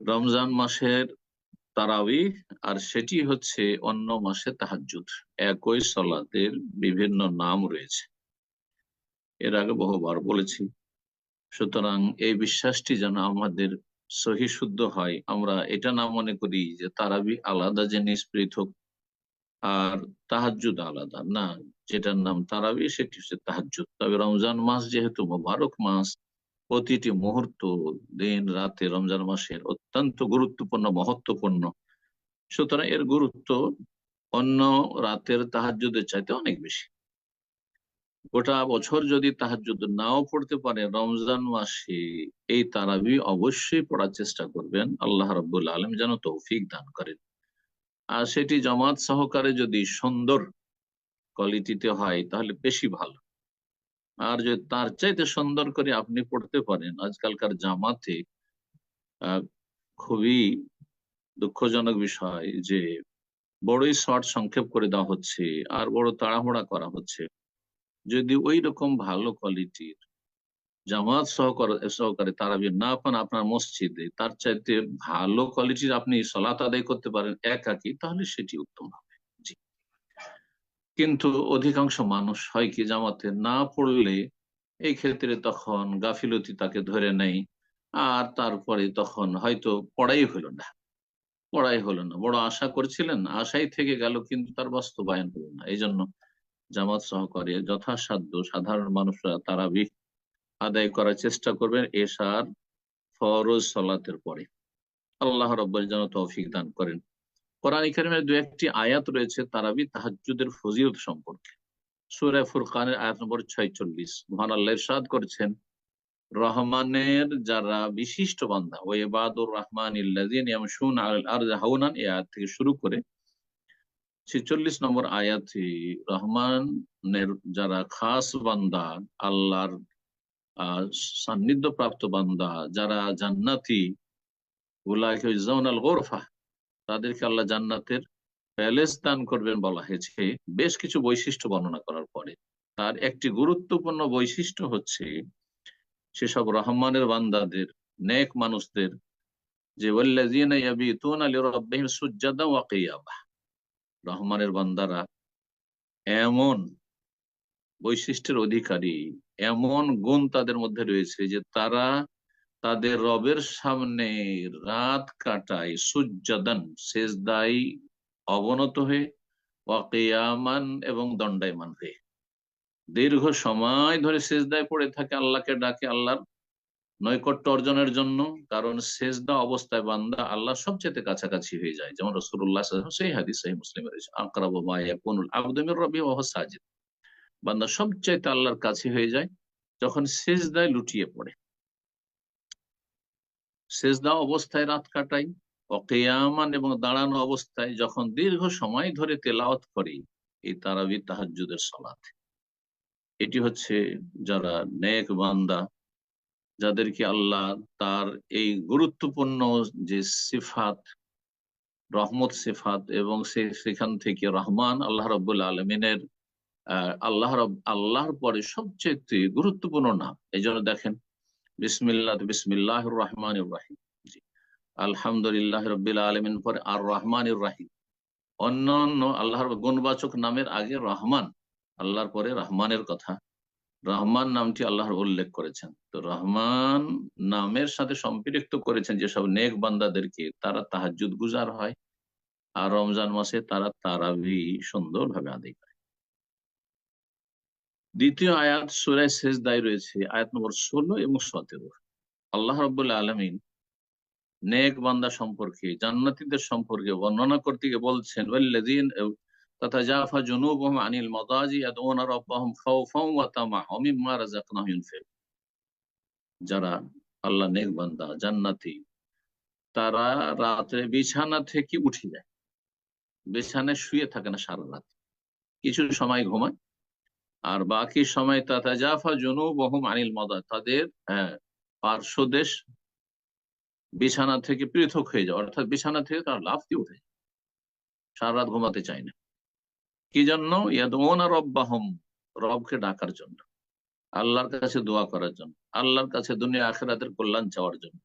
রমজান মাসের তারাবি আর সেটি হচ্ছে অন্য মাসে তাহাজুদ একই সলাতের বিভিন্ন নাম রয়েছে। এর আগে বহুবার বলেছি। সুতরাং এই বিশ্বাসটি যেন আমাদের সহি শুদ্ধ হয়, আমরা এটা না মনে করি যে তারাবি আলাদা জিনিস পৃথক আর তাহাজুদ আলাদা। না, যেটার নাম তারাবি সেটি হচ্ছে তাহাজুদ তবে রমজান মাস যেহেতু মোবারক মাস প্রতিটি মুহূর্ত, দিন, রাতে, রমজান মাসের অত্যন্ত গুরুত্বপূর্ণ, মহত্বপূর্ণ। সুতরাং এর গুরুত্ব অন্য রাতের তাহাজুদের চাইতে অনেক বেশি। গোটা বছর যদি তাহাজুদ নাও পড়তে পারে, রমজান মাসে এই তারাবি অবশ্যই পড়ার চেষ্টা করবেন। আল্লাহ রব্বুল আলম যেন তৌফিক দান করেন। আর সেটি জামাত সহকারে যদি সুন্দর কোয়ালিটিতে হয়, তাহলে বেশি ভালো। আর যদি তার চাইতে সুন্দর করে আপনি পড়তে পারেন, আজকালকার জামাতে খুবই দুঃখজনক বিষয় যে বড়ই শর্ট সংক্ষেপ করে দেওয়া হচ্ছে আর বড় তাড়াহুড়া করা হচ্ছে। যদি ওই রকম ভালো কোয়ালিটির জামাত সহকারে সহকারে তারাবি না পান আপনার মসজিদে, তার চাইতে ভালো কোয়ালিটির আপনি সলাত আদায় করতে পারেন একাকি, তাহলে সেটি উত্তম হবে। কিন্তু অধিকাংশ মানুষ হয় কি জামাতে না পড়লে এই ক্ষেত্রে তখন গাফিলতি তাকে ধরে নেই আর তারপরে তখন হয়তো পড়াই হলো না। পড়াই হলো না। বড় আশা করছিলেন, আশাই থেকে গেল, কিন্তু তার বাস্তবায়ন হলো না। এই জন্য জামাত সহকারে যথাসাধ্য সাধারণ মানুষরা তারা আদায় করার চেষ্টা করবেন এশার ফরজ সলাতের পরে। আল্লাহ রব্বর যেন তৌফিক দান করেন। কোরআন কারিমের দু একটি আয়াত রয়েছে তারাবি তাহাজুদের ফজিলত সম্পর্কে। সুরে ফুরকানের আয়াত নম্বর ছয়চল্লিশ। মহান আল্লাহ ইরশাদ করছেন, রহমানের যারা বিশিষ্ট বান্ধা ও এবাদুর রহমান হাউনান এই আয়াত থেকে শুরু করে ছেচল্লিশ নম্বর আয়াতে রহমানের যারা খাস বান্দা, আল্লাহর সান্নিধ্য প্রাপ্ত বান্দা, যারা জান্নাতি গোরফা তাদেরকে আল্লাহ জান্নাতের প্যালেস দান করবেন বলা হয়েছে। বেশ কিছু বৈশিষ্ট্য বর্ণনা করার পরে তার একটি গুরুত্বপূর্ণ বৈশিষ্ট্য হচ্ছে সেসব রহমানের বান্দাদের, নেক মানুষদের যে রহমানের বান্দারা এমন বৈশিষ্ট্যের অধিকারী, এমন গুণ তাদের মধ্যে রয়েছে যে তারা তাদের রবের সামনে রাত কাটায় সূর্যদান শেষদায়ী অবনত হয়ে ওয়াকিয়ামান এবং দণ্ডায়মান হয়ে। দীর্ঘ সময় ধরে শেষদায় পড়ে থাকে আল্লাহকে ডাকে আল্লাহর নৈকট্য অর্জনের জন্য, কারণ শেষদা অবস্থায় বান্দা আল্লাহ সবচেয়ে কাছাকাছি হয়ে যায়। যেমন রসুল্লাহ সেই হাদিস সেই মুসলিমের আকরাব আব্দুমির রবি সাজিদ। বান্দা সবচাইতে আল্লাহর কাছে হয়ে যায়, যখন শেষদায় লুটিয়ে পড়ে। শেষদা অবস্থায় রাত কাটাই অকেয়ামান এবং দাঁড়ানো অবস্থায় যখন দীর্ঘ সময় ধরে তেলাওয়াত করে, এই তারাবি তাহাজুদের সলাত। এটি হচ্ছে যারা নেক বান্দা, যাদেরকে আল্লাহ তার এই গুরুত্বপূর্ণ যে সিফাত, রহমত সিফাত এবং সে সেখান থেকে রহমান আল্লাহ রব্বুল আলমিনের আল্লাহ আল্লাহর পরে সবচেয়ে গুরুত্বপূর্ণ নাম। এই জন্য দেখেন বিসমিল্লাহ বিসমিল্লাহ রহমান রাহিম। আলহামদুলিল্লাহ রবিল আলমিন, পরে আর রহমান রাহিম আল্লাহর গুণবাচক নামের আগে রহমান, আল্লাহর পরে রহমানের কথা। রহমান নামটি আল্লাহর উল্লেখ করেছেন। তো রহমান নামের সাথে সম্পৃক্ত করেছেন যেসব নেক বান্দাদেরকে তারা তাহাজুদ গুজার হয়, আর রমজান মাসে তারা তারাবি সুন্দরভাবে আদায় করে। দ্বিতীয় আয়াত সুরায় শেষ দায় রয়েছে, আয়াত নম্বর ষোলো এবং সতেরো। আল্লাহ রবুল্লা আলমিন নেক বান্দা সম্পর্কে, জান্নাতীদের সম্পর্কে বর্ণনা করতে গিয়ে বলছেন, ওয়াল্লাযিন তাতাজাফা জুনুবুহুম আনিল মাদাজি ইয়াদউনা রাব্বাহুম খাওফান ওয়া তামাআ মিম্মা রাযাকনাহুম ইউনফিক যারা আল্লাহ নেক বান্দা, জান্নাতি, তারা রাতে বিছানা থেকে উঠে যায়। বিছানায় শুয়ে থাকে না সারা রাত। কিছু সময় ঘুমায় আর বাকি সময় তাতা জাফা জনু বহম আনিল মদা তাদের হ্যাঁ, পার্শ্বদেশ বিছানা থেকে পৃথক হয়ে যায় অর্থাৎ বিছানা থেকে তারা লাভ দিয়ে উঠে সারা রাত ঘুমাতে চায় না। কি জন্য? রব্বাহম রবকে ডাকার জন্য আল্লাহর কাছে দোয়া করার জন্য আল্লাহর কাছে দুনিয়া আখেরাতের কল্যাণ চাওয়ার জন্য।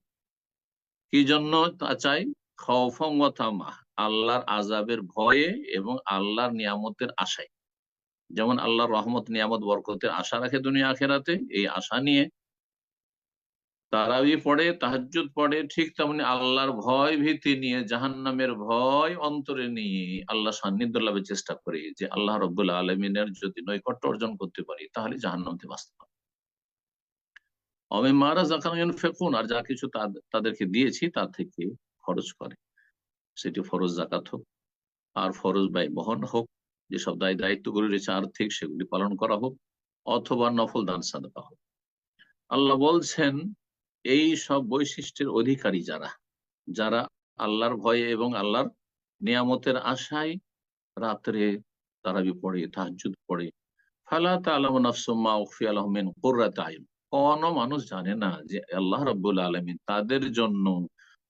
কি জন্য তা চাই? খৌফং ওয়া তামাহ, আল্লাহর আজাবের ভয়ে এবং আল্লাহর নিয়ামতের আশায়। যেমন আল্লাহর রহমত, নিয়ামত, বরকতের আশা রাখে দুনিয়া আখেরাতে, এই আশা নিয়ে তারাবি পড়ে, তাহাজ্জুদ পড়ে, ঠিক তেমনি আল্লাহর ভয় ভীতি নিয়ে, জাহান্নামের ভয় অন্তরে নিয়ে আল্লাহ সান্নিধ্য লাভের চেষ্টা করি যে আল্লাহ রব্বুল্লাহ আলমিনের যদি নৈকট্য অর্জন করতে পারি, তাহলে জাহান্নাম থেকে বাঁচতে পারি অমে মারা জাকান ফেকুন আর যা কিছু তাদ- তাদেরকে দিয়েছি তার থেকে খরচ করে। সেটি ফরজ জাকাত হোক, আর ফরজ ব্যয় বহন হোক। যেসব দায় দায়িত্বগুলি রয়েছে আর্থিক, সেগুলি পালন করা হোক অথবা নফল দান সাদকা হোক। আল্লাহ বলছেন, এই সব বৈশিষ্ট্যের অধিকারী যারা যারা আল্লাহর ভয়ে এবং আল্লাহর নিয়ামতের আশায় রাত্রে তারাবি পড়ে তাহাজ্জুদ পড়ে। ফালা তাআলামু নাফসুম মা উখফিয়া লাহুম মিন কুররাতি আয়ুন কোন মানুষ জানে না যে আল্লাহ রাব্বুল আলামিন তাদের জন্য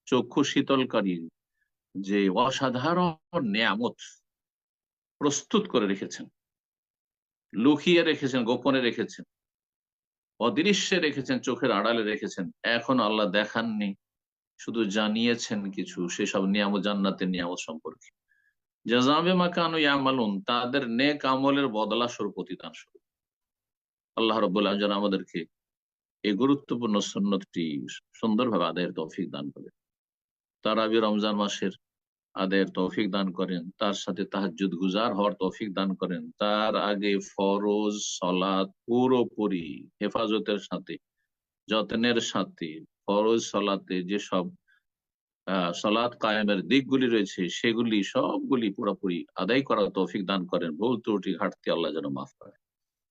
চক্ষু শীতলকারী যে অসাধারণ নিয়ামত প্রস্তুত করে রেখেছেন। লুকিয়ে রেখেছেন, গোপনে রেখেছেন। অদৃশ্যে রেখেছেন, চোখের আড়ালে রেখেছেন। এখন আল্লাহ দেখাননি, শুধু জানিয়েছেন কিছু, সেসব নিয়ামত, জান্নাতের নিয়ামত সম্পর্কে। জাজাবে মাকানু ইয়ামালুন, তাদের নেক আমলের বদলা স্বরূপ প্রতিদান স্বরূপ। আল্লাহ রব্বুল্লাহ যেন আমাদেরকে এই গুরুত্বপূর্ণ সন্ন্যতটি সুন্দরভাবে আদায়ের তৌফিক দান করে তারাবি রমজান মাসের আদায়ের তৌফিক দান করেন। তার সাথে তাহাজ্জুদ গুজার হওয়ার তৌফিক দান করেন। তার আগে ফরজ সলাৎ পুরোপুরি হেফাজতের সাথে, যত্নের সাথে। ফরজ, সলাতে যেসব সলাৎ কায়েমের দিকগুলি রয়েছে, সেগুলি সবগুলি পুরোপুরি আদায় করার তৌফিক দান করেন। ভুল ত্রুটি ঘাটতি আল্লাহ যেন মাফ করে।